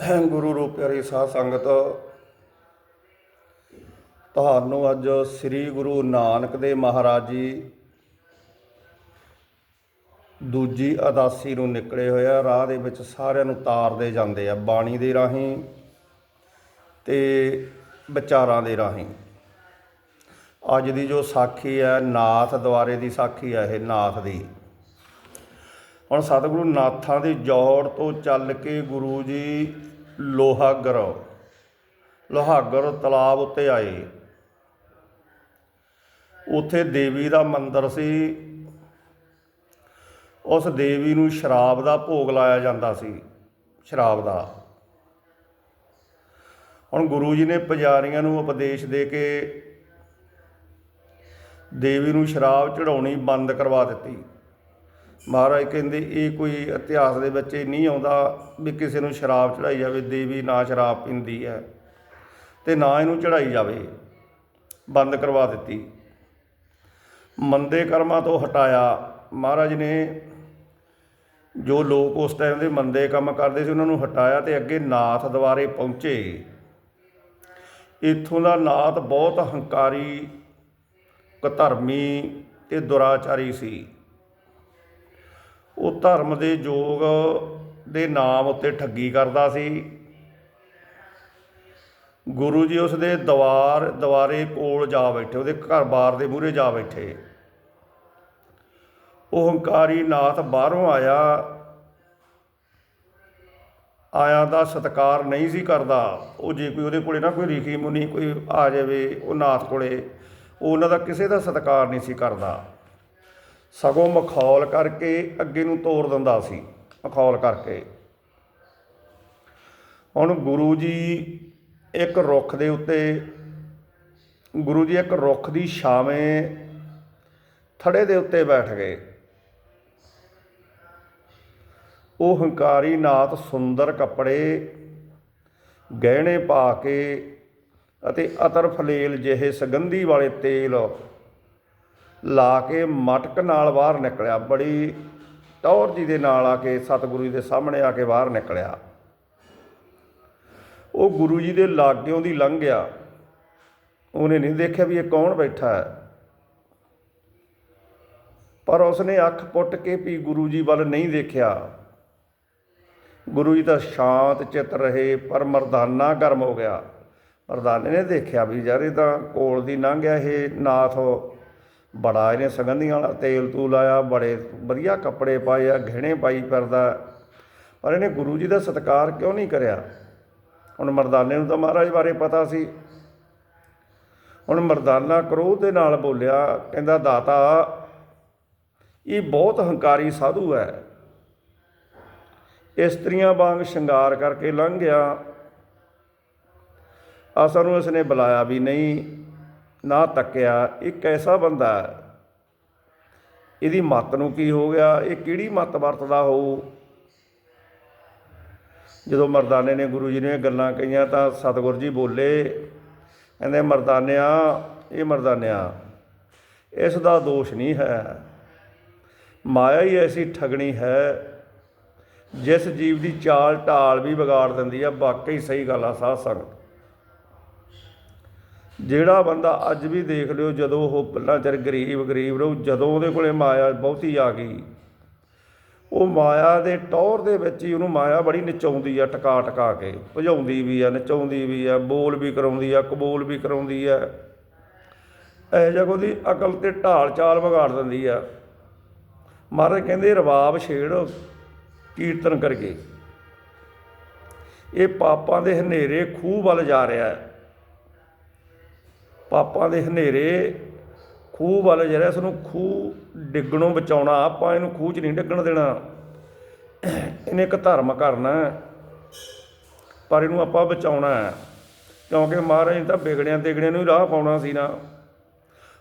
ਗੁਰੂ ਰੂਪ ਪਿਆਰੀ ਸਾਧ ਸੰਗਤ, ਤੁਹਾਨੂੰ ਅੱਜ ਸ੍ਰੀ ਗੁਰੂ ਨਾਨਕ ਦੇ ਮਹਾਰਾਜ ਜੀ ਦੂਜੀ ਅਦਾਸੀ ਨੂੰ ਨਿਕਲੇ ਹੋਏ ਆ, ਰਾਹ ਦੇ ਵਿੱਚ ਸਾਰਿਆਂ ਨੂੰ ਤਾਰਦੇ ਜਾਂਦੇ ਆ, ਬਾਣੀ ਦੇ ਰਾਹੀਂ ਤੇ ਵਿਚਾਰਾਂ ਦੇ ਰਾਹੀਂ। ਅੱਜ ਦੀ ਜੋ ਸਾਖੀ ਹੈ, ਨਾਥ ਦੁਆਰੇ ਦੀ ਸਾਖੀ ਹੈ, ਇਹ ਨਾਥ ਦੀ। ਹੁਣ ਸਤਿਗੁਰੂ ਨਾਥਾਂ ਦੀ ਜੋੜ ਤੋਂ ਚੱਲ ਕੇ ਗੁਰੂ ਜੀ ਲੋਹਾਗਰ ਲੋਹਾਗਰ ਤਲਾਬ ਉੱਤੇ ਆਏ। ਉੱਥੇ ਦੇਵੀ ਦਾ ਮੰਦਿਰ ਸੀ। ਉਸ ਦੇਵੀ ਨੂੰ ਸ਼ਰਾਬ ਦਾ ਭੋਗ ਲਾਇਆ ਜਾਂਦਾ ਸੀ। ਸ਼ਰਾਬ ਦਾ। ਹੁਣ ਗੁਰੂ ਜੀ ਨੇ ਪੁਜਾਰੀਆਂ ਨੂੰ ਉਪਦੇਸ਼ ਦੇ ਕੇ ਦੇਵੀ ਨੂੰ ਸ਼ਰਾਬ ਚੜਾਉਣੀ ਬੰਦ ਕਰਵਾ ਦਿੱਤੀ। ਮਹਾਰਾਜ ਕਹਿੰਦੇ ਇਹ ਕੋਈ ਇਤਿਹਾਸ ਦੇ ਵਿੱਚ ਇਹ ਨਹੀਂ ਆਉਂਦਾ ਵੀ ਕਿਸੇ ਨੂੰ ਸ਼ਰਾਬ ਚੜਾਈ ਜਾਵੇ, ਦੇਵੀ ਨਾ ਸ਼ਰਾਬ ਪੀਂਦੀ ਹੈ ਤੇ ਨਾ ਇਹਨੂੰ ਚੜਾਈ ਜਾਵੇ, ਬੰਦ ਕਰਵਾ ਦਿੱਤੀ। ਮੰਦੇ ਕਰਮਾਂ ਤੋਂ ਹਟਾਇਆ, ਮਹਾਰਾਜ ਨੇ ਜੋ ਲੋਕ ਉਸ ਟਾਈਮ ਦੇ ਮੰਦੇ ਕੰਮ ਕਰਦੇ ਸੀ, ਉਹਨਾਂ ਨੂੰ ਹਟਾਇਆ ਤੇ ਅੱਗੇ ਨਾਥ ਦੁਆਰੇ ਪਹੁੰਚੇ। ਇੱਥੋਂ ਦਾ ਨਾਥ ਬਹੁਤ ਹੰਕਾਰੀ, ਕਧਰਮੀ ਤੇ ਦੁਰਾਚਾਰੀ ਸੀ। ਉਹ ਧਰਮ ਦੇ ਯੋਗ ਦੇ ਨਾਮ ਉੱਤੇ ਠੱਗੀ ਕਰਦਾ ਸੀ। ਗੁਰੂ ਜੀ ਉਸ ਦੇ ਦਵਾਰ ਦਵਾਰੇ ਕੋਲ ਜਾ ਬੈਠੇ, ਉਹਦੇ ਘਰ-ਬਾਰ ਦੇ ਮੂਹਰੇ ਜਾ ਬੈਠੇ। ਉਹ ਹੰਕਾਰੀ ਨਾਥ ਬਾਹਰੋਂ ਆਇਆ। ਆਇਆ ਦਾ ਸਤਕਾਰ ਨਹੀਂ ਸੀ ਕਰਦਾ। ਉਹ ਜੇ ਕੋਈ ਉਹਦੇ ਕੋਲੇ ਨਾ ਕੋਈ ਰਿਖੀ ਮੁਨੀ ਕੋਈ ਆ ਜਾਵੇ, ਉਹ ਨਾਥ ਕੋਲੇ ਉਹਨਾਂ ਦਾ ਕਿਸੇ ਦਾ ਸਤਕਾਰ ਨਹੀਂ ਸੀ ਕਰਦਾ। ਸਗੋਂ ਮਖੌਲ ਕਰਕੇ ਅੱਗੇ ਨੂੰ ਤੋਰ ਦਿੰਦਾ ਸੀ, ਮਖੌਲ ਕਰਕੇ। ਹੁਣ ਗੁਰੂ ਜੀ ਇੱਕ ਰੁੱਖ ਦੇ ਉੱਤੇ, ਗੁਰੂ ਜੀ ਇੱਕ ਰੁੱਖ ਦੀ ਛਾਵੇਂ ਥੜੇ ਦੇ ਉੱਤੇ ਬੈਠ ਗਏ। ਉਹ ਹੰਕਾਰੀ ਨਾਥ ਸੁੰਦਰ ਕੱਪੜੇ ਗਹਿਣੇ ਪਾ ਕੇ ਅਤੇ ਅਤਰ ਫਲੇਲ ਜਿਹੇ ਸੁਗੰਧੀ ਵਾਲੇ ਤੇਲ ਲਾ ਕੇ ਮਟਕ ਨਾਲ ਬਾਹਰ ਨਿਕਲਿਆ। ਬੜੀ ਟੌਰ ਜੀ ਦੇ ਨਾਲ ਆ ਕੇ, ਸਤਿਗੁਰੂ ਜੀ ਦੇ ਸਾਹਮਣੇ ਆ ਕੇ ਬਾਹਰ ਨਿਕਲਿਆ। ਉਹ ਗੁਰੂ ਜੀ ਦੇ ਲਾਗਿਓਂ ਦੀ ਲੰਘ ਗਿਆ। ਉਹਨੇ ਨਹੀਂ ਦੇਖਿਆ ਵੀ ਇਹ ਕੌਣ ਬੈਠਾ ਹੈ। ਪਰ ਉਸਨੇ ਅੱਖ ਪੁੱਟ ਕੇ ਵੀ ਗੁਰੂ ਜੀ ਵੱਲ ਨਹੀਂ ਦੇਖਿਆ। ਗੁਰੂ ਜੀ ਤਾਂ ਸ਼ਾਂਤ ਚਿੱਤ ਰਹੇ, ਪਰ ਮਰਦਾਨਾ ਗਰਮ ਹੋ ਗਿਆ। ਮਰਦਾਨੇ ਨੇ ਦੇਖਿਆ ਵੀ ਯਾਰ ਇਹ ਤਾਂ ਕੋਲ ਦੀ ਲੰਘਿਆ ਇਹ ਨਾਥ। ਬੜਾ ਇਹਨੇ ਸੁਗੰਧੀਆਂ ਵਾਲਾ ਤੇਲ ਤੂਲ ਆਇਆ ਬੜੇ ਵਧੀਆ ਕੱਪੜੇ ਪਾਏ ਆ, ਗਹਿਣੇ ਪਾਈ ਫਿਰਦਾ। ਪਰ ਇਹਨੇ ਗੁਰੂ ਜੀ ਦਾ ਸਤਿਕਾਰ ਕਿਉਂ ਨਹੀਂ ਕਰਿਆ? ਹੁਣ ਮਰਦਾਨੇ ਨੂੰ ਤਾਂ ਮਹਾਰਾਜ ਬਾਰੇ ਪਤਾ ਸੀ। ਹੁਣ ਮਰਦਾਨਾ ਕ੍ਰੋਧ ਦੇ ਨਾਲ ਬੋਲਿਆ, ਕਹਿੰਦਾ, ਦਾਤਾ, ਇਹ ਬਹੁਤ ਹੰਕਾਰੀ ਸਾਧੂ ਹੈ। ਇਸਤਰੀਆਂ ਵਾਂਗ ਸ਼ਿੰਗਾਰ ਕਰਕੇ ਲੰਘ ਗਿਆ। ਅਸਾਂ ਨੂੰ ਇਸਨੇ ਬੁਲਾਇਆ ਵੀ ਨਹੀਂ। ਨਾ ਤੱਕਿਆ, ਇਹ ਕੈਸਾ ਬੰਦਾ ਹੈ? ਇਹਦੀ ਮੱਤ ਨੂੰ ਕੀ ਹੋ ਗਿਆ? ਇਹ ਕਿਹੜੀ ਮੱਤ ਵਰਤਦਾ ਹੋਊ? ਜਦੋਂ ਮਰਦਾਨੇ ਨੇ ਗੁਰੂ ਜੀ ਨੇ ਇਹ ਗੱਲਾਂ ਕਹੀਆਂ ਤਾਂ ਸਤਿਗੁਰ ਜੀ ਬੋਲੇ, ਕਹਿੰਦੇ, ਮਰਦਾਨਿਆ, ਇਹ ਮਰਦਾਨਿਆ, ਇਸ ਦਾ ਦੋਸ਼ ਨਹੀਂ ਹੈ। ਮਾਇਆ ਹੀ ਐਸੀ ਠਗਣੀ ਹੈ, ਜਿਸ ਜੀਵ ਦੀ ਚਾਲ ਢਾਲ ਵੀ ਵਿਗਾੜ ਦਿੰਦੀ ਆ। ਵਾਕਈ ਸਹੀ ਗੱਲ ਆ ਸਾਧ ਸੰਗਤ। ਜਿਹੜਾ ਬੰਦਾ ਅੱਜ ਵੀ ਦੇਖ ਲਿਓ ਜਦੋਂ ਉਹ ਪਹਿਲਾਂ ਚਿਰ ਗਰੀਬ ਗਰੀਬ ਰਹੂ, ਜਦੋਂ ਉਹਦੇ ਕੋਲੇ ਮਾਇਆ ਬਹੁਤੀ ਆ ਗਈ। ਉਹ ਮਾਇਆ ਦੇ ਟੌਰ ਦੇ ਵਿੱਚ ਹੀ ਉਹਨੂੰ ਮਾਇਆ ਬੜੀ ਨਚਾਉਂਦੀ ਆ, ਟਕਾ ਟਕਾ ਕੇ। ਭਜਾਉਂਦੀ ਵੀ ਆ, ਨਚਾਉਂਦੀ ਵੀ ਆ, ਬੋਲ ਵੀ ਕਰਾਉਂਦੀ ਆ, ਕਬੂਲ ਵੀ ਕਰਾਉਂਦੀ ਆ। ਇਹ ਜਗ ਉਹਦੀ ਅਕਲ ਤੇ ਢਾਲ ਚਾਲ ਵਿਗਾੜ ਦਿੰਦੀ ਆ। ਮਹਾਰਾਜ ਕਹਿੰਦੇ ਰਬਾਬ ਛੇੜ, ਕੀਰਤਨ ਕਰਕੇ। ਇਹ ਪਾਪਾਂ ਦੇ ਹਨੇਰੇ ਖੂਹ ਵੱਲ ਜਾ ਰਿਹਾ। ਹੈ ਪਾਪਾਂ ਦੇ ਹਨੇਰੇ, ਖੂਹ ਵੱਲ ਜਿਹੜਾ ਇਸ ਨੂੰ ਖੂਹ ਡਿੱਗਣੋਂ ਬਚਾਉਣਾ, ਆਪਾਂ ਇਹਨੂੰ ਖੂਹ 'ਚ ਨਹੀਂ ਡਿੱਗਣ ਦੇਣਾ। ਇਹਨੇ ਇੱਕ ਧਰਮ ਕਰਨਾ ਪਰ ਇਹਨੂੰ ਆਪਾਂ ਬਚਾਉਣਾ ਹੈ। ਕਿਉਂਕਿ ਮਹਾਰਾਜ ਤਾਂ ਵਿਗੜਿਆਂ ਤੇਗੜਿਆਂ ਨੂੰ ਹੀ ਰਾਹ ਪਾਉਣਾ ਸੀ ਨਾ।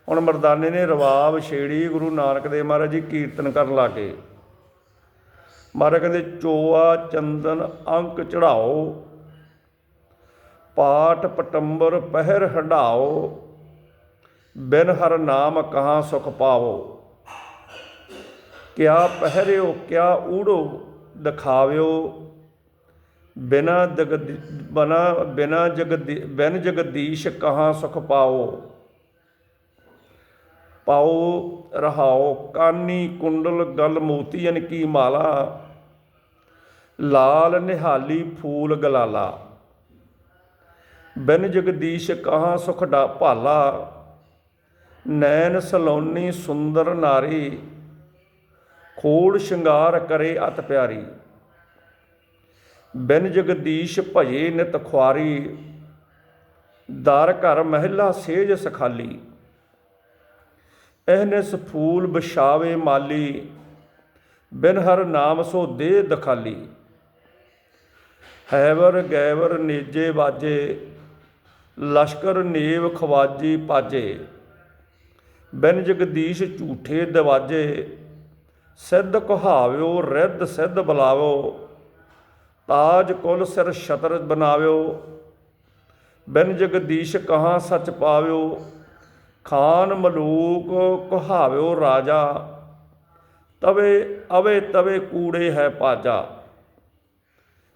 ਹੁਣ ਮਰਦਾਨੇ ਨੇ ਰਵਾਬ ਛੇੜੀ ਗੁਰੂ ਨਾਨਕ ਦੇਵ ਮਹਾਰਾਜ ਜੀ ਕੀਰਤਨ ਕਰਨ ਲੱਗੇ। ਮਹਾਰਾਜ ਕਹਿੰਦੇ, ਚੋਆ ਚੰਦਨ ਅੰਕ ਚੜਾਓ। ਪਾਠ ਪਟੰਬਰ ਪਹਿਰ ਹੰਡਾਓ ਬਿਨ ਹਰ ਨਾਮ ਕਹਾਂ ਸੁਖ ਪਾਵੋ। ਕਿਆ ਪਹਿਰਿਓ, ਕਿਆ ਊੜੋ ਦਿਖਾਵਿਓ, ਬਿਨਾ ਜਗਦੀ, ਬਨਾ, ਬਿਨਾ ਜਗਦੀ, ਬਿਨ ਜਗਦੀਸ਼ ਕਹਾਂ ਸੁਖ ਪਾਓ ਪਾਓ ਰਹਾਓ, ਕਾਨੀ ਕੁੰਡਲ ਗਲ ਮੋਤੀਨ ਕੀ ਮਾਲਾ, ਲਾਲ ਨਿਹਾਲੀ ਫੂਲ ਗਲਾਲਾ। ਬਿਨ ਜਗਦੀਸ਼ ਕਹਾਂ ਸੁਖ ਡਾ ਭਾਲਾ, ਨੈਣ ਸਲੋਨੀ ਸੁੰਦਰ ਨਾਰੀ ਖੋੜ ਸ਼ਿੰਗਾਰ ਕਰੇ ਅਤ ਪਿਆਰੀ। ਬਿਨ ਜਗਦੀਸ਼ ਭਜੇ ਨਿਤ ਖੁਆਰੀ, ਦਰ ਘਰ ਮਹਿਲਾ ਸੇਜ ਸਖਾਲੀ। ਇਹਨਿਸ ਫੂਲ ਬਿਛਾਵੇ ਮਾਲੀ, ਬਿਨ ਹਰ ਨਾਮ ਸੋ ਦੇ ਦਖਾਲੀ। ਹੈਵਰ ਗੈਵਰ ਨੇਜੇ ਬਾਜੇ ਲਸ਼ਕਰ ਨੇਵ ਖਵਾਜੀ ਪਾਜੇ, ਬਿਨ ਜਗਦੀਸ਼ ਝੂਠੇ ਦਵਾਜੇ, ਸਿੱਧ ਕਹਾਵਿਓ, ਰਿੱਧ ਸਿੱਧ ਬੁਲਾਵੋ ਤਾਜ ਕੁਲ ਸਿਰ ਛਤਰ ਬਨਾਵਿਓ, ਬਿਨ ਜਗਦੀਸ਼ ਕਹਾਂ ਸੱਚ ਪਾਵਿਓ, ਖਾਨ ਮਲੂਕ ਕਹਾਵਿਓ ਰਾਜਾ, ਤਵੇ ਅਵੇ ਤਵੇ ਕੂੜੇ ਹੈ ਪਾਜਾ,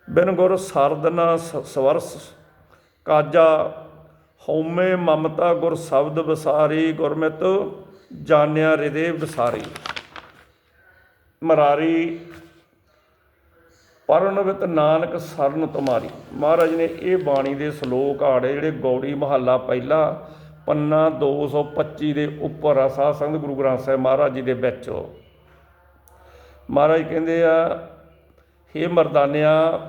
ਬਿਨ ਗੁਰ ਸਰਦ ਨਾ ਸਵਰਸ ਕਾਜਾ ਹਉਮੈ ਮਮਤਾ ਗੁਰ ਸ਼ਬਦ ਵਿਸਾਰੀ ਗੁਰਮਿਤ, ਜਾਣਿਆ ਹਿਰਦੇ ਵਿਸਾਰੀ। ਮਰਾਰੀ ਪਰਨਵਿਤ ਨਾਨਕ ਸਰਨ ਤੁਮਾਰੀ। ਮਹਾਰਾਜ ਨੇ ਇਹ ਬਾਣੀ ਦੇ ਸ਼ਲੋਕ ਆੜੇ ਜਿਹੜੇ ਗੌੜੀ ਮਹੱਲਾ ਪਹਿਲਾ, ਪੰਨਾ 225 ਦੇ ਉੱਪਰ ਆ, ਸਾਧ ਸੰਗਤ ਗੁਰੂ ਗ੍ਰੰਥ ਸਾਹਿਬ ਮਹਾਰਾਜ ਜੀ ਦੇ ਵਿੱਚ। ਮਹਾਰਾਜ ਕਹਿੰਦੇ ਆ, ਹੇ ਮਰਦਾਨਿਆ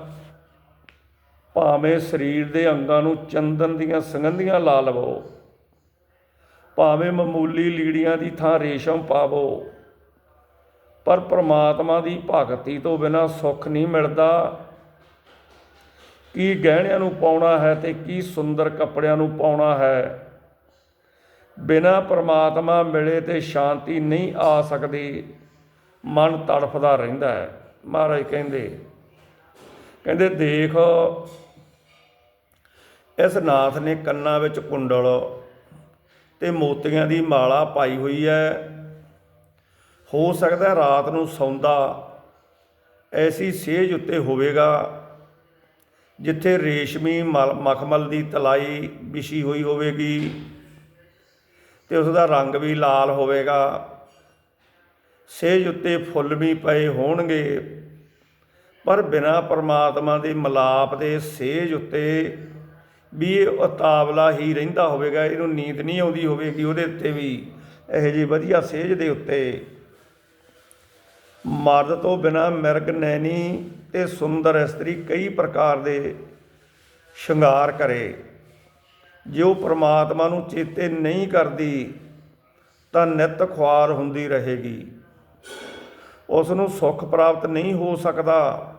ਭਾਵੇਂ ਸਰੀਰ ਦੇ ਅੰਗਾਂ ਨੂੰ ਚੰਦਨ ਦੀਆਂ ਸੁਗੰਧੀਆਂ ਲਾ ਲਵੋ, ਭਾਵੇਂ ਮਾਮੂਲੀ ਲੀੜੀਆਂ ਦੀ ਥਾਂ ਰੇਸ਼ਮ ਪਾਵੋ, ਪਰ ਪ੍ਰਮਾਤਮਾ ਦੀ ਭਗਤੀ ਤੋਂ ਬਿਨਾ ਸੁੱਖ ਨਹੀਂ ਮਿਲਦਾ। ਕੀ ਗਹਿਣਿਆਂ ਨੂੰ ਪਾਉਣਾ ਹੈ ਤੇ ਕੀ ਸੁੰਦਰ ਕੱਪੜਿਆਂ ਨੂੰ ਪਾਉਣਾ ਹੈ? ਬਿਨਾ ਪ੍ਰਮਾਤਮਾ ਮਿਲੇ ਤੇ ਸ਼ਾਂਤੀ ਨਹੀਂ ਆ ਸਕਦੀ। ਮਨ ਤੜਫਦਾ ਰਹਿੰਦਾ ਹੈ। ਮਹਾਰਾਜ ਕਹਿੰਦੇ ਕਹਿੰਦੇ ਦੇਖ ਇਸ ਨਾਥ ਨੇ ਕੰਨਾਂ ਵਿੱਚ ਕੁੰਡਲ ਤੇ ਮੋਤੀਆਂ ਦੀ ਮਾਲਾ ਪਾਈ ਹੋਈ ਹੈ। ਹੋ ਸਕਦਾ ਰਾਤ ਨੂੰ ਸੌਂਦਾ ਐਸੀ ਸੇਜ ਉੱਤੇ ਹੋਵੇਗਾ ਜਿੱਥੇ ਰੇਸ਼ਮੀ ਮਲ- ਮਖਮਲ ਦੀ ਤਲਾਈ ਵਿਛੀ ਹੋਈ ਹੋਵੇਗੀ ਤੇ ਉਸ ਦਾ ਰੰਗ ਵੀ ਲਾਲ ਹੋਵੇਗਾ। ਸੇਜ ਉੱਤੇ ਫੁੱਲ ਵੀ ਪਏ ਹੋਣਗੇ, ਪਰ ਬਿਨਾ ਪਰਮਾਤਮਾ ਦੇ ਮਲਾਪ ਦੇ ਸੇਜ ਉੱਤੇ ਵੀ ਇਹ ਉਤਾਵਲਾ ਹੀ ਰਹਿੰਦਾ ਹੋਵੇਗਾ, ਇਹਨੂੰ ਨੀਂਦ ਨਹੀਂ ਆਉਂਦੀ ਹੋਵੇਗੀ, ਉਹਦੇ ਉੱਤੇ ਵੀ ਇਹੋ ਜਿਹੀ ਵਧੀਆ ਸੇਜ ਦੇ ਉੱਤੇ। ਮਰਦ ਤੋਂ ਬਿਨਾ ਮਿਰਗ ਨੈਣੀ ਤੇ ਸੁੰਦਰ ਇਸਤਰੀ ਕਈ ਪ੍ਰਕਾਰ ਦੇ ਸ਼ਿੰਗਾਰ ਕਰੇ। ਜੇ ਉਹ ਪ੍ਰਮਾਤਮਾ ਨੂੰ ਚੇਤੇ ਨਹੀਂ ਕਰਦੀ, ਤਾਂ ਨਿਤ ਖੁਆਰ ਹੁੰਦੀ ਰਹੇਗੀ। ਉਸ ਨੂੰ ਸੁੱਖ ਪ੍ਰਾਪਤ ਨਹੀਂ ਹੋ ਸਕਦਾ।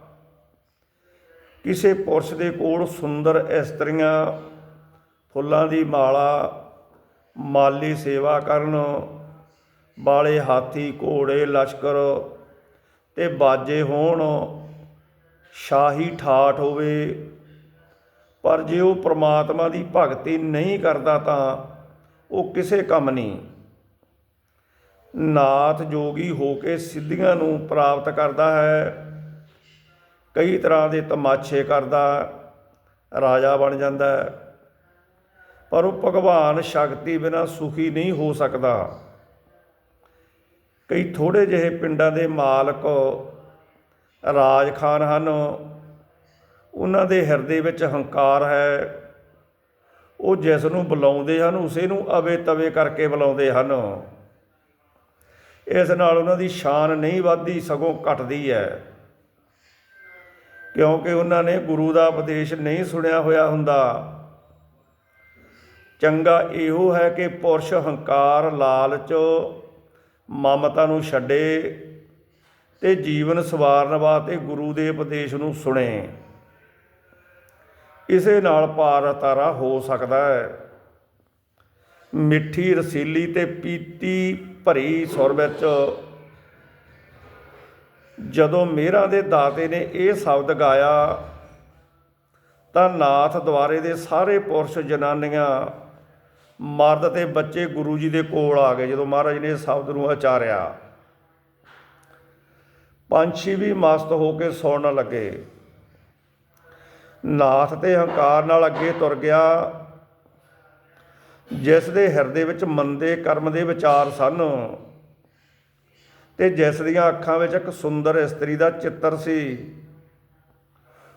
ਕਿਸੇ ਪੁਰਸ਼ ਦੇ ਕੋਲ ਸੁੰਦਰ ਇਸਤਰੀਆਂ, ਫੁੱਲਾਂ ਦੀ ਮਾਲਾ, ਮਾਲੀ ਸੇਵਾ ਕਰਨ, ਵਾਲੇ ਹਾਥੀ, ਘੋੜੇ, ਲਸ਼ਕਰ ਤੇ ਬਾਜੇ ਹੋਣ, ਸ਼ਾਹੀ ਠਾਠ ਹੋਵੇ। ਪਰ ਜੇ ਉਹ ਪ੍ਰਮਾਤਮਾ ਦੀ ਭਗਤੀ ਨਹੀਂ ਕਰਦਾ ਤਾਂ ਉਹ ਕਿਸੇ ਕੰਮ ਨਹੀਂ। ਨਾਥ ਜੋਗੀ ਹੋ ਕੇ ਸਿੱਧੀਆਂ ਨੂੰ ਪ੍ਰਾਪਤ ਕਰਦਾ ਹੈ। ਕਈ ਤਰ੍ਹਾਂ ਦੇ ਤਮਾਸ਼ੇ ਕਰਦਾ, ਰਾਜਾ ਬਣ ਜਾਂਦਾ ਪਰ ਉਹ ਭਗਵਾਨ ਸ਼ਕਤੀ ਬਿਨਾ ਸੁਖੀ ਨਹੀਂ ਹੋ ਸਕਦਾ। ਕਈ ਥੋੜੇ ਜਿਹੇ ਪਿੰਡਾਂ ਦੇ ਮਾਲਕ ਰਾਜ ਖਾਨ ਹਨ। ਉਹਨਾਂ ਦੇ ਹਿਰਦੇ ਵਿੱਚ ਹੰਕਾਰ ਹੈ। ਉਹ ਜਿਸ ਨੂੰ ਬੁਲਾਉਂਦੇ ਹਨ, ਉਸੇ ਨੂੰ ਅਵੇ ਤਵੇ ਕਰਕੇ ਬੁਲਾਉਂਦੇ ਹਨ। ਇਸ ਨਾਲ ਉਹਨਾਂ ਦੀ ਸ਼ਾਨ ਨਹੀਂ ਵੱਧਦੀ, ਸਗੋਂ ਘਟਦੀ ਹੈ। ਕਿਉਂਕਿ ਉਹਨਾਂ ਨੇ ਗੁਰੂ ਦਾ ਉਪਦੇਸ਼ ਨਹੀਂ ਸੁਣਿਆ ਹੋਇਆ ਹੁੰਦਾ। ਚੰਗਾ ਇਹੋ ਹੈ ਕਿ ਪੁਰਸ਼ ਹੰਕਾਰ ਲਾਲਚ ਮਮਤਾ ਨੂੰ ਛੱਡੇ ਤੇ ਜੀਵਨ ਸਵਾਰਨ ਵਾਸਤੇ ਗੁਰੂ ਦੇ ਉਪਦੇਸ਼ ਨੂੰ ਸੁਣੇ। ਇਸੇ ਨਾਲ ਪਾਰ ਤਾਰਾ ਹੋ ਸਕਦਾ ਹੈ। ਮਿੱਠੀ ਰਸੀਲੀ ਤੇ ਪੀਤੀ ਭਰੀ ਸੁਰ ਵਿੱਚ ਜਦੋਂ ਮੇਰਾ ਦੇ ਦਾਤੇ ਨੇ ਇਹ ਸ਼ਬਦ ਗਾਇਆ, ਤਾਂ ਨਾਥ ਦੁਆਰੇ ਦੇ ਸਾਰੇ ਪੁਰਸ਼ ਜਨਾਨੀਆਂ ਮਰਦ ਤੇ ਬੱਚੇ ਗੁਰੂ ਜੀ ਦੇ ਕੋਲ ਆ ਗਏ, ਜਦੋਂ ਮਹਾਰਾਜ ਨੇ ਸ਼ਬਦ ਨੂੰ ਉਚਾਰਿਆ। ਪੰਛੀ ਵੀ ਮਸਤ ਹੋ ਕੇ ਸੌਣ ਲੱਗੇ। ਨਾਥ ਤੇ ਹੰਕਾਰ ਨਾਲ ਅੱਗੇ ਤੁਰ ਗਿਆ। ਜਿਸ ਦੇ ਹਿਰਦੇ ਵਿੱਚ ਮੰਦੇ ਕਰਮ ਦੇ ਵਿਚਾਰ ਸਨ ਤੇ ਜਿਸ ਦੀਆਂ ਅੱਖਾਂ ਵਿੱਚ ਇੱਕ ਸੁੰਦਰ ਇਸਤਰੀ ਦਾ ਚਿੱਤਰ ਸੀ।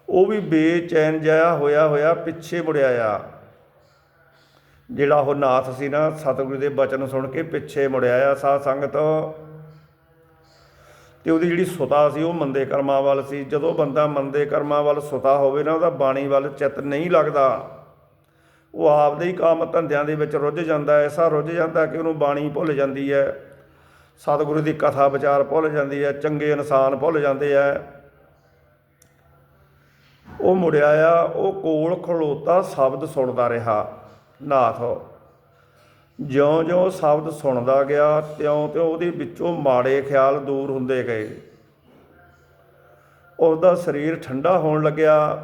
ਉਹ ਵੀ ਬੇਚੈਨ ਜਿਹਾ ਹੋਇਆ ਹੋਇਆ ਪਿੱਛੇ ਮੁੜਿਆ ਆ ਜਿਹੜਾ ਉਹ ਨਾਥ ਸੀ ਨਾ, ਸਤਿਗੁਰੂ ਦੇ ਬਚਨ ਸੁਣ ਕੇ ਪਿੱਛੇ ਮੁੜਿਆ ਆ ਸਾਧ ਸੰਗਤ। ਤੇ ਉਹਦੀ ਜਿਹੜੀ ਸੁਤਾ ਸੀ, ਉਹ ਮੰਦੇ ਕਰਮਾਂ ਵੱਲ ਸੀ। ਜਦੋਂ ਬੰਦਾ ਮੰਦੇ ਕਰਮਾਂ ਵੱਲ ਸੁਤਾ ਹੋਵੇ ਨਾ, ਉਹਦਾ ਬਾਣੀ ਵੱਲ ਚਿੱਤ ਨਹੀਂ ਲੱਗਦਾ। ਉਹ ਆਪਦੇ ਹੀ ਕੰਮ ਧੰਦਿਆਂ ਦੇ ਵਿੱਚ ਰੁੱਝ ਜਾਂਦਾ। ਐਸਾ ਰੁੱਝ ਜਾਂਦਾ ਕਿ ਉਹਨੂੰ ਬਾਣੀ ਭੁੱਲ ਜਾਂਦੀ ਹੈ। ਸਤਿਗੁਰੂ ਦੀ ਕਥਾ ਵਿਚਾਰ ਭੁੱਲ ਜਾਂਦੀ ਹੈ, ਚੰਗੇ ਇਨਸਾਨ ਭੁੱਲ ਜਾਂਦੇ ਆ। ਉਹ ਮੁੜਿਆ ਆ, ਉਹ ਕੋਲ ਖਲੋਤਾ ਸ਼ਬਦ ਸੁਣਦਾ ਰਿਹਾ, ਨਾਥ। ਜਿਉਂ-ਜਿਉਂ ਸ਼ਬਦ ਸੁਣਦਾ ਗਿਆ, ਤਿਉਂ-ਤਿਉਂ ਉਹਦੇ ਵਿੱਚੋਂ ਮਾੜੇ ਖਿਆਲ ਦੂਰ ਹੁੰਦੇ ਗਏ। ਉਹਦਾ ਸਰੀਰ ਠੰਡਾ ਹੋਣ ਲੱਗਿਆ।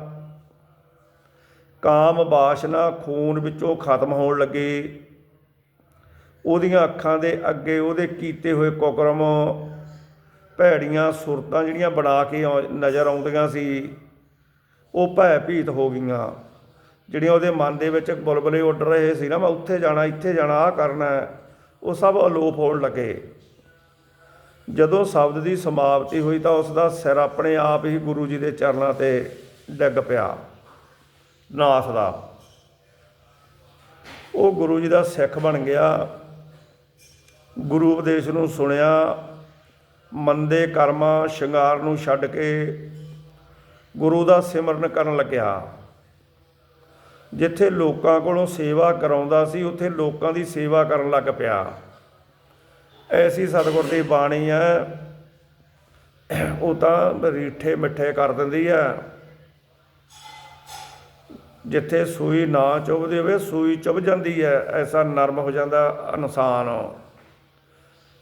ਕਾਮ ਬਾਸ਼ਨਾ ਖੂਨ ਵਿੱਚੋਂ ਖਤਮ ਹੋਣ ਲੱਗੀ। ਉਹਦੀਆਂ ਅੱਖਾਂ ਦੇ ਅੱਗੇ ਉਹਦੇ ਕੀਤੇ ਹੋਏ ਕੁਕਰਮ, ਭੈੜੀਆਂ ਸੁਰਤਾਂ ਜਿਹੜੀਆਂ ਬਣਾ ਕੇ ਆਉ- ਨਜ਼ਰ ਆਉਂਦੀਆਂ ਸੀ, ਉਹ ਭੈ ਭੀਤ ਹੋ ਗਈਆਂ। ਜਿਹੜੀਆਂ ਉਹਦੇ ਮਨ ਦੇ ਵਿੱਚ ਬੁਲਬੁਲੇ ਉੱਡ ਰਹੇ ਸੀ ਨਾ, ਮੈਂ ਉੱਥੇ ਜਾਣਾ, ਇੱਥੇ ਜਾਣਾ, ਆਹ ਕਰਨਾ ਉਹ ਸਭ ਅਲੋਪ ਹੋਣ ਲੱਗੇ। ਜਦੋਂ ਸ਼ਬਦ ਦੀ ਸਮਾਪਤੀ ਹੋਈ ਤਾਂ ਉਸ ਦਾ ਸਿਰ ਆਪਣੇ ਆਪ ਹੀ ਗੁਰੂ ਜੀ ਦੇ ਚਰਨਾਂ ਤੇ ਡਿੱਗ ਪਿਆ ਨਾਥ ਦਾ। ਉਹ ਗੁਰੂ ਜੀ ਦਾ ਸਿੱਖ ਬਣ ਗਿਆ। ਗੁਰੂ ਉਪਦੇਸ਼ ਨੂੰ ਸੁਣਿਆ, ਮੰਦੇ ਕਰਮਾਂ ਸ਼ਿੰਗਾਰ ਨੂੰ ਛੱਡ ਕੇ ਗੁਰੂ ਦਾ ਸਿਮਰਨ ਕਰਨ ਲੱਗਿਆ। ਜਿੱਥੇ ਲੋਕਾਂ ਕੋਲੋਂ ਸੇਵਾ ਕਰਾਉਂਦਾ ਸੀ, ਉੱਥੇ ਲੋਕਾਂ ਦੀ ਸੇਵਾ ਕਰਨ ਲੱਗ ਪਿਆ। ਐਸੀ ਸਤਿਗੁਰ ਦੀ ਬਾਣੀ ਹੈ, ਉਹ ਤਾਂ ਰੀਠੇ ਮਿੱਠੇ ਕਰ ਦਿੰਦੀ ਹੈ। ਜਿੱਥੇ ਸੂਈ ਨਾ ਚੁਭਦੀ ਹੋਵੇ, ਸੂਈ ਚੁਭ ਜਾਂਦੀ ਹੈ, ਐਸਾ ਨਰਮ ਹੋ ਜਾਂਦਾ ਇਨਸਾਨ।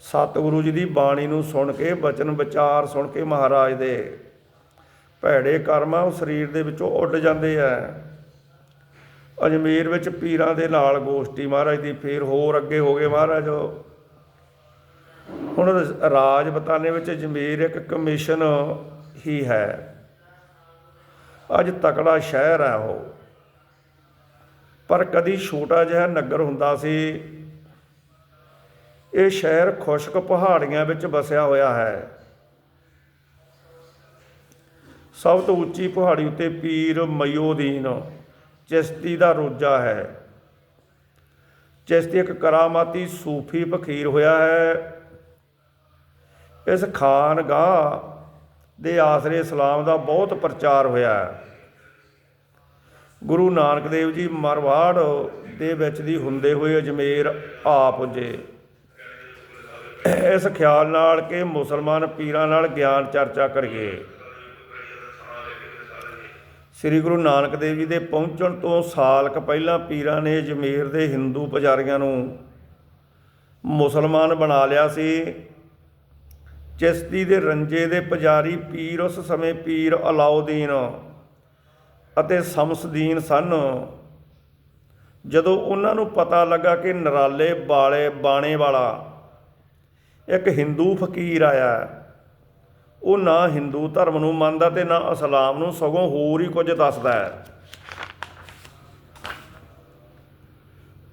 ਸਤਿਗੁਰੂ ਜੀ ਦੀ ਬਾਣੀ ਨੂੰ ਸੁਣ ਕੇ, ਬਚਨ ਵਿਚਾਰ ਸੁਣ ਕੇ ਮਹਾਰਾਜ ਦੇ ਭੈੜੇ ਕਰਮ ਉਹ ਸਰੀਰ ਦੇ ਵਿੱਚੋਂ ਉੱਡ ਜਾਂਦੇ ਆ। ਅਜਮੇਰ ਵਿੱਚ ਪੀਰਾਂ ਦੇ ਨਾਲ ਗੋਸ਼ਟੀ ਮਹਾਰਾਜ ਦੀ, ਫੇਰ ਹੋਰ ਅੱਗੇ ਹੋ ਗਏ ਮਹਾਰਾਜ। ਹੁਣ ਰਾਜ ਬਤਾਨੇ ਵਿੱਚ ਅਜਮੇਰ ਇੱਕ ਕਮਿਸ਼ਨ ਹੀ ਹੈ। ਅੱਜ ਤਕੜਾ ਸ਼ਹਿਰ ਹੈ ਉਹ। ਪਰ ਕਦੀ ਛੋਟਾ ਜਿਹਾ ਨਗਰ ਹੁੰਦਾ ਸੀ ਇਹ ਸ਼ਹਿਰ ਖੁਸ਼ਕ ਪਹਾੜੀਆਂ ਵਿੱਚ ਵਸਿਆ ਹੋਇਆ ਹੈ। ਸਭ ਤੋਂ ਉੱਚੀ ਪਹਾੜੀ ਉੱਤੇ ਪੀਰ ਮਯੋਦੀਨ ਚਿਸ਼ਤੀ ਦਾ ਰੋਜਾ ਹੈ। ਚਿਸ਼ਤੀ ਇੱਕ ਕਰਾਮਾਤੀ ਸੂਫੀ ਫਕੀਰ ਹੋਇਆ ਹੈ। ਇਸ ਖਾਨਗਾਹ ਦੇ ਆਸਰੇ ਇਸਲਾਮ ਦਾ ਬਹੁਤ ਪ੍ਰਚਾਰ ਹੋਇਆ ਹੈ। ਗੁਰੂ ਨਾਨਕ ਦੇਵ ਜੀ ਮਰਵਾੜ ਦੇ ਵਿੱਚ ਦੀ ਹੁੰਦੇ ਹੋਏ ਅਜਮੇਰ ਆ ਪੁੱਜੇ। ਇਸ ਖਿਆਲ ਨਾਲ ਕਿ ਮੁਸਲਮਾਨ ਪੀਰਾਂ ਨਾਲ ਗਿਆਨ ਚਰਚਾ ਕਰੀਏ। ਸ੍ਰੀ ਗੁਰੂ ਨਾਨਕ ਦੇਵ ਜੀ ਦੇ ਪਹੁੰਚਣ ਤੋਂ ਸਾਲ ਕੁ ਪਹਿਲਾਂ ਪੀਰਾਂ ਨੇ ਅਜਮੇਰ ਦੇ ਹਿੰਦੂ ਪੁਜਾਰੀਆਂ ਨੂੰ ਮੁਸਲਮਾਨ ਬਣਾ ਲਿਆ ਸੀ। ਚਿਸ਼ਤੀ ਦੇ ਰੰਜੇ ਦੇ ਪੁਜਾਰੀ ਪੀਰ ਉਸ ਸਮੇਂ ਪੀਰ ਅਲਾਉਦੀਨ ਅਤੇ ਸ਼ਮਸਦੀਨ ਸਨ। ਜਦੋਂ ਉਹਨਾਂ ਨੂੰ ਪਤਾ ਲੱਗਾ ਕਿ ਨਰਾਲੇ ਵਾਲੇ ਬਾਣੇ ਵਾਲਾ ਇੱਕ ਹਿੰਦੂ ਫਕੀਰ ਆਇਆ ਉਹ ਨਾ ਹਿੰਦੂ ਧਰਮ ਨੂੰ ਮੰਨਦਾ ਤੇ ਨਾ ਇਸਲਾਮ ਨੂੰ, ਸਗੋਂ ਹੋਰ ਹੀ ਕੁਝ ਦੱਸਦਾ ਹੈ।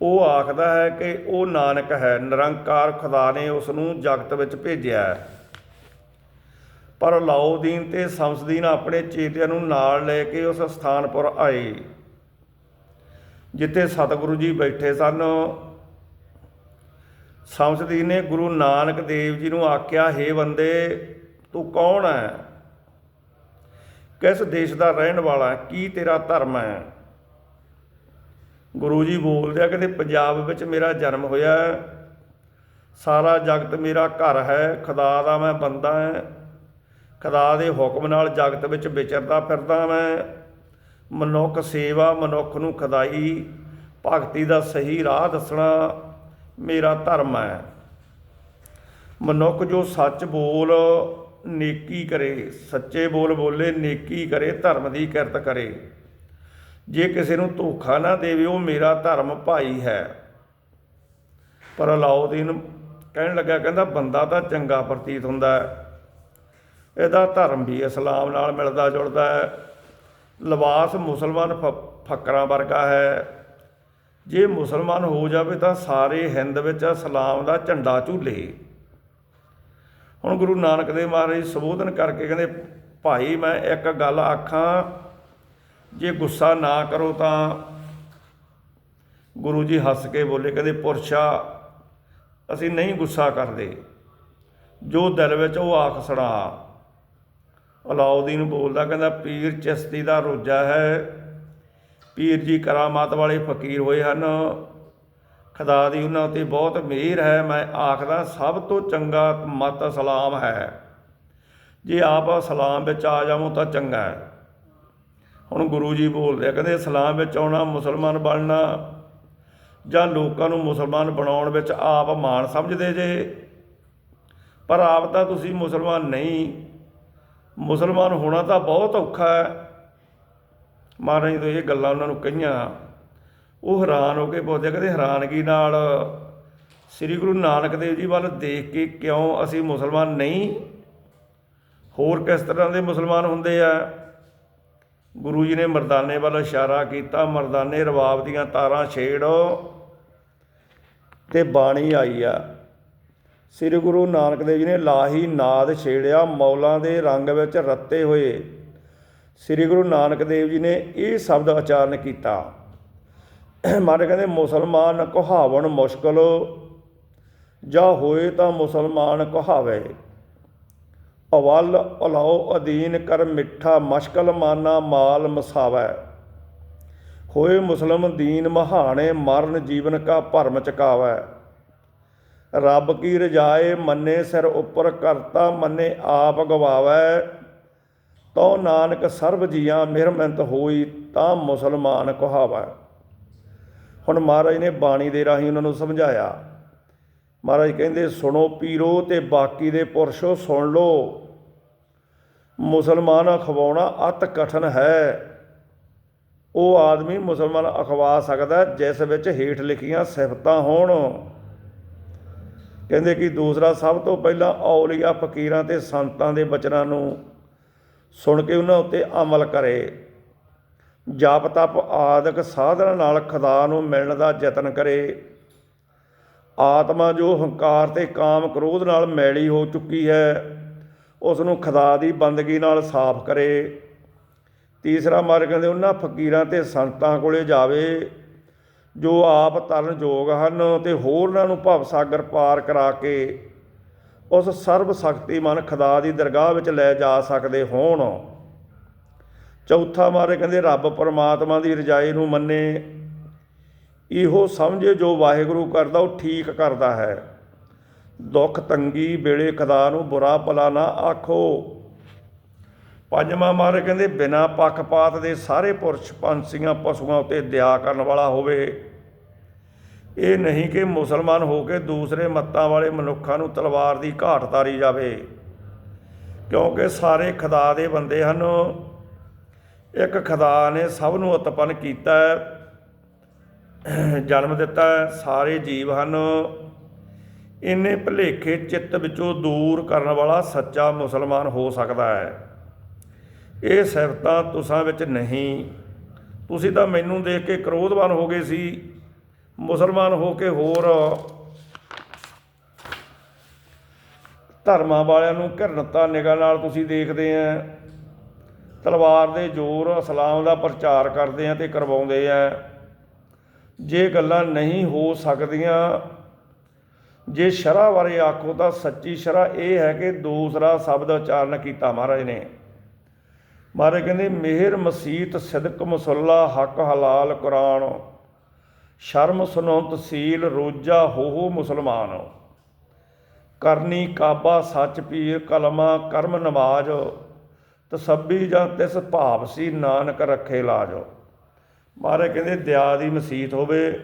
ਉਹ ਆਖਦਾ ਹੈ ਕਿ ਉਹ ਨਾਨਕ ਹੈ, ਨਿਰੰਕਾਰ ਖੁਦਾ ਨੇ ਉਸ ਨੂੰ ਜਗਤ ਵਿੱਚ ਭੇਜਿਆ ਹੈ। ਪਰ ਲਾਉਦੀਨ ਤੇ ਸ਼ਮਸਦੀਨ ਆਪਣੇ ਚੇਤਿਆਂ ਨੂੰ ਨਾਲ ਲੈ ਕੇ ਉਸ ਸਥਾਨਪੁਰ ਆਏ, ਜਿੱਥੇ ਸਤਿਗੁਰੂ ਜੀ ਬੈਠੇ ਸਨ। ਸਮਸਦੀ ਨੇ ਗੁਰੂ ਨਾਨਕ ਦੇਵ ਜੀ ਨੂੰ ਆਖਿਆ हे ਬੰਦੇ, ਤੂੰ ਕੌਣ ਹੈ ਕਿਸ ਦੇਸ਼ ਦਾ ਰਹਿਣ ਵਾਲਾ ਕੀ ਤੇਰਾ ਧਰਮ ਹੈ ਗੁਰੂ ਜੀ ਬੋਲਦੇ ਆ ਕਹਿੰਦੇ ਪੰਜਾਬ ਵਿੱਚ ਮੇਰਾ ਜਨਮ ਹੋਇਆ ਸਾਰਾ ਜਗਤ ਮੇਰਾ ਘਰ ਹੈ, ਖੁਦਾ ਦਾ ਮੈਂ ਬੰਦਾ ਹਾਂ ਖੁਦਾ ਦੇ ਹੁਕਮ ਨਾਲ ਜਗਤ ਵਿੱਚ ਵਿਚਰਦਾ ਫਿਰਦਾ ਮੈਂ। ਮਨੁੱਖ ਸੇਵਾ, ਮਨੁੱਖ ਨੂੰ ਖਦਾਈ, ਭਗਤੀ ਦਾ ਸਹੀ ਰਾਹ ਦੱਸਣਾ। ਮੇਰਾ ਧਰਮ ਹੈ। ਮਨੁੱਖ ਜੋ ਸੱਚ ਬੋਲ, ਨੇਕੀ ਕਰੇ, ਸੱਚੇ ਬੋਲ ਬੋਲੇ, ਨੇਕੀ ਕਰੇ, ਧਰਮ ਦੀ ਕਿਰਤ ਕਰੇ। ਜੇ ਕਿਸੇ ਨੂੰ ਧੋਖਾ ਨਾ ਦੇਵੇ, ਉਹ ਮੇਰਾ ਧਰਮ ਭਾਈ ਹੈ। ਪਰ ਅਲਾਉਦੀਨ ਕਹਿਣ ਲੱਗਾ, ਕਹਿੰਦਾ, ਬੰਦਾ ਤਾਂ ਚੰਗਾ ਪ੍ਰਤੀਤ ਹੁੰਦਾ ਹੈ। ਇਹਦਾ ਧਰਮ ਵੀ ਇਸਲਾਮ ਨਾਲ ਮਿਲਦਾ ਜੁਲਦਾ ਹੈ। ਲਿਬਾਸ ਮੁਸਲਮਾਨ ਫ- ਫਕਰਾਂ ਵਰਗਾ ਹੈ। ਜੇ ਮੁਸਲਮਾਨ ਹੋ ਜਾਵੇ ਤਾਂ ਸਾਰੇ ਹਿੰਦ ਵਿੱਚ ਇਸਲਾਮ ਦਾ ਝੰਡਾ ਝੂਲੇ। ਹੁਣ ਗੁਰੂ ਨਾਨਕ ਦੇਵ ਮਹਾਰਾਜ ਸੰਬੋਧਨ ਕਰਕੇ ਕਹਿੰਦੇ, ਭਾਈ, ਮੈਂ ਇੱਕ ਗੱਲ ਆਖਾਂ, ਜੇ ਗੁੱਸਾ ਨਾ ਕਰੋ ਤਾਂ ਗੁਰੂ ਜੀ ਹੱਸ ਕੇ ਬੋਲੇ, ਕਹਿੰਦੇ, ਪੁਰਸ਼ਾ, ਅਸੀਂ ਨਹੀਂ ਗੁੱਸਾ ਕਰਦੇ। ਜੋ ਦਿਲ ਵਿੱਚ ਉਹ ਆਖ ਸੁਣਾ। ਅਲਾਉਦੀਨ ਬੋਲਦਾ, ਕਹਿੰਦਾ, ਪੀਰ ਚਿਸ਼ਤੀ ਦਾ ਰੋਜਾ ਹੈ ਪੀਰ ਜੀ ਕਰਾਮਾਤ ਵਾਲੇ ਫਕੀਰ ਹੋਏ ਹਨ। ਖੁਦਾ ਦੀ ਉਹਨਾਂ 'ਤੇ ਬਹੁਤ ਮਿਹਰ ਹੈ। ਮੈਂ ਆਖਦਾ, ਸਭ ਤੋਂ ਚੰਗਾ ਮਤ ਸਲਾਮ ਹੈ। ਜੇ ਆਪ ਸਲਾਮ ਵਿੱਚ ਆ ਜਾਵੋ ਤਾਂ ਚੰਗਾ ਹੈ। ਹੁਣ ਗੁਰੂ ਜੀ ਬੋਲਦੇ ਕਹਿੰਦੇ, ਸਲਾਮ ਵਿੱਚ ਆਉਣਾ ਮੁਸਲਮਾਨ ਬਣਨਾ ਜਾਂ ਲੋਕਾਂ ਨੂੰ ਮੁਸਲਮਾਨ ਬਣਾਉਣ ਵਿੱਚ ਆਪ ਮਾਣ ਸਮਝਦੇ ਜੇ। ਪਰ ਆਪ ਤਾਂ ਤੁਸੀਂ ਮੁਸਲਮਾਨ ਨਹੀਂ। ਮੁਸਲਮਾਨ ਹੋਣਾ ਤਾਂ ਬਹੁਤ ਔਖਾ ਹੈ। ਮਹਾਰਾਜ ਨੇ ਇਹ ਗੱਲਾਂ ਉਹਨਾਂ ਨੂੰ ਕਹੀਆਂ। ਉਹ ਹੈਰਾਨ ਹੋ ਕੇ ਪੁੱਛਦੇ ਕਹਿੰਦੇ ਹੈਰਾਨਗੀ ਨਾਲ ਸ੍ਰੀ ਗੁਰੂ ਨਾਨਕ ਦੇਵ ਜੀ ਵੱਲ ਦੇਖ ਕੇ ਕਿਉਂ ਅਸੀਂ ਮੁਸਲਮਾਨ ਨਹੀਂ? ਹੋਰ ਕਿਸ ਤਰ੍ਹਾਂ ਦੇ ਮੁਸਲਮਾਨ ਹੁੰਦੇ ਆ? ਗੁਰੂ ਜੀ ਨੇ ਮਰਦਾਨੇ ਵੱਲ ਇਸ਼ਾਰਾ ਕੀਤਾ, ਮਰਦਾਨੇ ਰਬਾਬ ਦੀਆਂ ਤਾਰਾਂ ਛੇੜੋ ਤੇ ਬਾਣੀ ਆਈ ਆ। ਸ੍ਰੀ ਗੁਰੂ ਨਾਨਕ ਦੇਵ ਜੀ ਨੇ ਲਾਹੀ ਨਾਦ ਛੇੜਿਆ, ਮੌਲਾਂ ਦੇ ਰੰਗ ਵਿੱਚ ਰੱਤੇ ਹੋਏ। ਸ੍ਰੀ ਗੁਰੂ ਨਾਨਕ ਦੇਵ ਜੀ ਨੇ ਇਹ ਸ਼ਬਦ ਉਚਾਰਨ ਕੀਤਾ। ਮਾਰੇ ਕਹਿੰਦੇ, ਮੁਸਲਮਾਨ ਕਹਾਵਣ ਮੁਸ਼ਕਲ, ਜਾਂ ਹੋਏ ਤਾਂ ਮੁਸਲਮਾਨ ਕਹਾਵੇ। ਅਵਲ ਅਲਾਓ ਅਦੀਨ ਕਰ ਮਿੱਠਾ ਮਸ਼ਕਲ ਮਾਨਾ ਮਾਲ ਮਸਾਵੈ। ਹੋਏ ਮੁਸਲਮ ਦੀਨ ਮਹਾਣੇ ਮਰਨ ਜੀਵਨ ਕਾ ਭਰਮ ਚਕਾਵੈ। ਰੱਬ ਕੀ ਰਜਾਏ ਮੰਨੇ ਸਿਰ ਉੱਪਰ ਕਰਤਾ ਮੰਨੇ ਆਪ ਗਵਾਵੈ। ਤੋ ਨਾਨਕ ਸਰਬ ਜੀਆਂ ਮਿਹਰਮੰਤ ਹੋਈ ਤਾਂ ਮੁਸਲਮਾਨ ਕਹਾਵੈ। ਹੁਣ ਮਹਾਰਾਜ ਨੇ ਬਾਣੀ ਦੇ ਰਾਹੀਂ ਉਹਨਾਂ ਨੂੰ ਸਮਝਾਇਆ। ਮਹਾਰਾਜ ਕਹਿੰਦੇ, ਸੁਣੋ ਪੀਰੋ ਤੇ ਬਾਕੀ ਦੇ ਪੁਰਸ਼ੋ ਸੁਣ ਲਓ। ਮੁਸਲਮਾਨ ਅਖਵਾਉਣਾ ਅਤ ਕਠਨ ਹੈ। ਉਹ ਆਦਮੀ ਮੁਸਲਮਾਨ ਅਖਵਾ ਸਕਦਾ ਜਿਸ ਵਿੱਚ ਹੇਠ ਲਿਖੀਆਂ ਸਿਫਤਾਂ ਹੋਣ। ਕਹਿੰਦੇ ਕਿ ਦੂਸਰਾ ਸਭ ਤੋਂ ਪਹਿਲਾਂ ਔਲੀਆ ਫਕੀਰਾਂ ਤੇ ਸੰਤਾਂ ਦੇ ਬਚਨਾਂ ਨੂੰ ਸੁਣ ਕੇ ਉਹਨਾਂ ਉੱਤੇ ਅਮਲ ਕਰੇ। ਜਪ ਤਪ ਆਦਿਕ ਸਾਧਨਾ ਨਾਲ ਖੁਦਾ ਨੂੰ ਮਿਲਣ ਦਾ ਯਤਨ ਕਰੇ। ਆਤਮਾ ਜੋ ਹੰਕਾਰ ਤੇ ਕਾਮ ਕ੍ਰੋਧ ਨਾਲ ਮੈਲੀ ਹੋ ਚੁੱਕੀ ਹੈ ਉਸ ਨੂੰ ਖੁਦਾ ਦੀ ਬੰਦਗੀ ਨਾਲ ਸਾਫ਼ ਕਰੇ। ਤੀਸਰਾ ਮਾਰਗ ਕਹਿੰਦੇ, ਉਹਨਾਂ ਫਕੀਰਾਂ ਤੇ ਸੰਤਾਂ ਕੋਲੇ ਜਾਵੇ, ਜੋ ਆਪ ਤਰਨ ਯੋਗ ਹਨ ਤੇ ਹੋਰਨਾਂ ਨੂੰ ਭਵ ਸਾਗਰ ਪਾਰ ਕਰਾ ਕੇ ਉਸ ਸਰਬ ਸ਼ਕਤੀਮਾਨ ਖੁਦਾ ਦੀ ਦਰਗਾਹ ਵਿੱਚ ਲੈ ਜਾ ਸਕਦੇ ਹੋਣ। ਚੌਥਾ ਮਾਰੇ ਕਹਿੰਦੇ, ਰੱਬ ਪਰਮਾਤਮਾ ਦੀ ਰਜਾਈ ਨੂੰ ਮੰਨੇ। ਇਹੋ ਸਮਝੇ ਜੋ ਵਾਹਿਗੁਰੂ ਕਰਦਾ, ਉਹ ਠੀਕ ਕਰਦਾ ਹੈ। ਦੁੱਖ ਤੰਗੀ ਵੇਲੇ ਖੁਦਾ ਨੂੰ ਬੁਰਾ ਭਲਾ ਨਾ ਆਖੋ। ਪੰਜਵਾਂ ਮਾਰੇ ਕਹਿੰਦੇ, ਬਿਨਾ ਪੱਖਪਾਤ ਦੇ ਸਾਰੇ ਪੁਰਸ਼ ਪੰਛੀਆਂ ਪਸ਼ੂਆਂ ਉਤੇ ਦਇਆ ਕਰਨ ਵਾਲਾ ਹੋਵੇ। ਇਹ ਨਹੀਂ ਕਿ ਮੁਸਲਮਾਨ ਹੋ ਕੇ ਦੂਸਰੇ ਮੱਤਾਂ ਵਾਲੇ ਮਨੁੱਖਾਂ ਨੂੰ ਤਲਵਾਰ ਦੀ ਘਾਟ ਤਾਰੀ ਜਾਵੇ। ਕਿਉਂਕਿ ਸਾਰੇ ਖੁਦਾ ਦੇ ਬੰਦੇ ਹਨ। ਇੱਕ ਖੁਦਾ ਨੇ ਸਭ ਨੂੰ ਉਤਪੰਨ ਕੀਤਾ ਜਨਮ ਦਿੱਤਾ ਸਾਰੇ ਜੀਵ ਹਨ। ਇੰਨੇ ਭਲੇਖੇ ਚਿੱਤ ਵਿੱਚੋਂ ਦੂਰ ਕਰਨ ਵਾਲਾ ਸੱਚਾ ਮੁਸਲਮਾਨ ਹੋ ਸਕਦਾ ਹੈ। ਇਹ ਸਿਫਤਾਂ ਤੁਸਾਂ ਵਿੱਚ ਨਹੀਂ। ਤੁਸੀਂ ਤਾਂ ਮੈਨੂੰ ਦੇਖ ਕੇ ਕ੍ਰੋਧਵਾਨ ਹੋ ਗਏ ਸੀ। ਮੁਸਲਮਾਨ ਹੋ ਕੇ ਹੋਰ ਧਰਮਾਂ ਵਾਲਿਆਂ ਨੂੰ ਘਿਰਣਤਾ ਨਿਗਾਹ ਨਾਲ ਤੁਸੀਂ ਦੇਖਦੇ ਆ। ਤਲਵਾਰ ਦੇ ਜ਼ੋਰ ਇਸਲਾਮ ਦਾ ਪ੍ਰਚਾਰ ਕਰਦੇ ਆ ਤੇ ਕਰਵਾਉਂਦੇ ਆ। ਜੇ ਗੱਲਾਂ ਨਹੀਂ ਹੋ ਸਕਦੀਆਂ, ਜੇ ਸ਼ਰਾ ਬਾਰੇ ਆਖੋ ਤਾਂ ਸੱਚੀ ਸ਼ਰਾ ਇਹ ਹੈ ਕਿ ਦੂਸਰਾ ਸ਼ਬਦ ਉਚਾਰਨ ਕੀਤਾ ਮਹਾਰਾਜ ਨੇ। ਮਹਾਰਾਜ ਕਹਿੰਦੇ, ਮਿਹਰ ਮਸੀਤ ਸਿਦਕ ਮੁਸੱਲਾ ਹੱਕ ਹਲਾਲ ਕੁਰਾਨ। ਸ਼ਰਮ ਸੁਨੋ ਤਸੀਲ ਰੋਜਾ ਹੋ ਹੋ ਮੁਸਲਮਾਨ। ਕਰਨੀ ਕਾਬਾ ਸੱਚ ਪੀਰ ਕਲਮਾ ਕਰਮ ਨਮਾਜ਼ ਤਸੱਬੀ ਜਾਂ ਤਿਸ ਭਾਵ ਸੀ ਨਾਨਕ ਰੱਖੇ ਲਾਜ। ਮਹਾਰਾਜ ਕਹਿੰਦੇ, ਦਿਆ ਦੀ ਮਸੀਤ ਹੋਵੇ,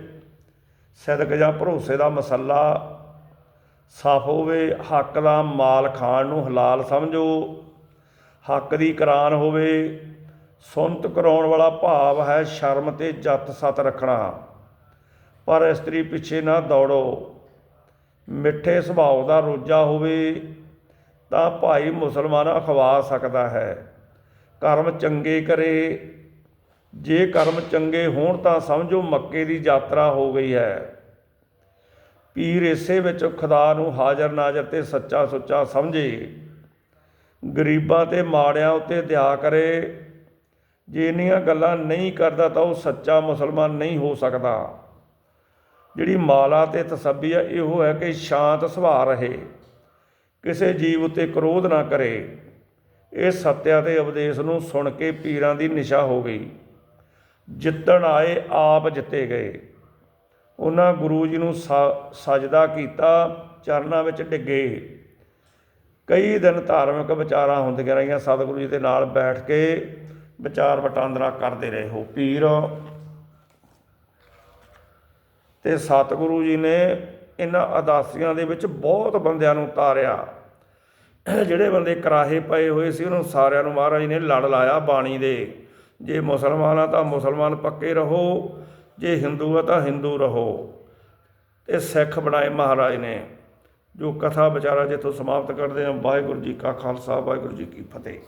ਸਿਦਕ ਜਾਂ ਭਰੋਸੇ ਦਾ ਮਸੱਲਾ ਸਾਫ਼ ਹੋਵੇ, ਹੱਕ ਦਾ ਮਾਲ ਖਾਣ ਨੂੰ ਹਲਾਲ ਸਮਝੋ, ਹੱਕ ਦੀ ਕਰਾਨ ਹੋਵੇ, ਸੁਨਤ ਕਰਾਉਣ ਵਾਲਾ ਭਾਵ ਹੈ ਸ਼ਰਮ ਤੇ ਜੱਤ ਸਤ ਰੱਖਣਾ। ਪਰ ਇਸਤਰੀ ਪਿੱਛੇ ਨਾ ਦੌੜੋ। ਮਿੱਠੇ ਸੁਭਾਅ ਦਾ ਰੋਜਾ ਹੋਵੇ ਤਾਂ ਭਾਈ ਮੁਸਲਮਾਨ ਅਖਵਾ ਸਕਦਾ ਹੈ। ਕਰਮ ਚੰਗੇ ਕਰੇ। ਜੇ ਕਰਮ ਚੰਗੇ ਹੋਣ ਤਾਂ ਸਮਝੋ ਮੱਕੇ ਦੀ ਯਾਤਰਾ ਹੋ ਗਈ ਹੈ। ਪੀਰ ਇਸੇ ਵਿੱਚ ਖੁਦਾ ਨੂੰ ਹਾਜ਼ਰ ਨਾਜ਼ਰ ਤੇ ਸੱਚਾ ਸੁੱਚਾ ਸਮਝੇ। ਗਰੀਬਾਂ ਤੇ ਮਾੜਿਆਂ ਉੱਤੇ ਦਇਆ ਕਰੇ। ਜੇ ਇੰਨੀਆਂ ਗੱਲਾਂ ਨਹੀਂ ਕਰਦਾ ਤਾਂ ਉਹ ਸੱਚਾ ਮੁਸਲਮਾਨ ਨਹੀਂ ਹੋ ਸਕਦਾ। ਜਿਹੜੀ ਮਾਲਾ ਤੇ ਤਸੱਬੀ ਆ, ਇਹੋ ਹੈ ਕਿ ਸ਼ਾਂਤ ਸੁਭਾਅ ਰਹੇ। ਕਿਸੇ ਜੀਵ ਉੱਤੇ ਕ੍ਰੋਧ ਨਾ ਕਰੇ। ਇਹ ਸਤਿਆ ਤੇ ਉਪਦੇਸ਼ ਨੂੰ ਸੁਣ ਕੇ ਪੀਰਾਂ ਦੀ ਨਿਸ਼ਾ ਹੋ ਗਈ। ਜਿੱਤਣ ਆਏ ਆਪ ਜਿੱਤੇ ਗਏ। ਉਹਨਾਂ ਗੁਰੂ ਜੀ ਨੂੰ ਸ- ਸਜਦਾ ਕੀਤਾ, ਚਰਨਾਂ ਵਿੱਚ ਡਿੱਗੇ। ਕਈ ਦਿਨ ਧਾਰਮਿਕ ਵਿਚਾਰਾਂ ਹੁੰਦੀਆਂ ਰਹੀਆਂ। ਸਤਿਗੁਰੂ ਜੀ ਦੇ ਨਾਲ ਬੈਠ ਕੇ ਵਿਚਾਰ ਵਟਾਂਦਰਾ ਕਰਦੇ ਰਹੇ। ਹੋ ਪੀਰ ਤੇ ਸਤਿਗੁਰੂ ਜੀ ਨੇ ਇਹਨਾਂ ਅਦਾਸੀਆਂ ਦੇ ਵਿੱਚ ਬਹੁਤ ਬੰਦਿਆਂ ਨੂੰ ਤਾਰਿਆ। ਜਿਹੜੇ ਬੰਦੇ ਕਰਾਹੇ ਪਏ ਹੋਏ ਸੀ, ਉਹਨੂੰ ਸਾਰਿਆਂ ਨੂੰ ਮਹਾਰਾਜ ਨੇ ਲੜ ਲਾਇਆ ਬਾਣੀ ਦੇ। ਜੇ ਮੁਸਲਮਾਨ ਆ ਤਾਂ ਮੁਸਲਮਾਨ ਪੱਕੇ ਰਹੋ, ਜੇ ਹਿੰਦੂ ਆ ਤਾਂ ਹਿੰਦੂ ਰਹੋ। ਤੇ ਸਿੱਖ ਬਣਾਏ ਮਹਾਰਾਜ ਨੇ। ਜੋ ਕਥਾ ਵਿਚਾਰਾ ਜਿੱਥੋਂ ਸਮਾਪਤ ਕਰਦੇ ਹਾਂ ਵਾਹਿਗੁਰੂ ਜੀ ਕਾ ਖਾਲਸਾ, ਵਾਹਿਗੁਰੂ ਜੀ ਕੀ ਫਤਿਹ।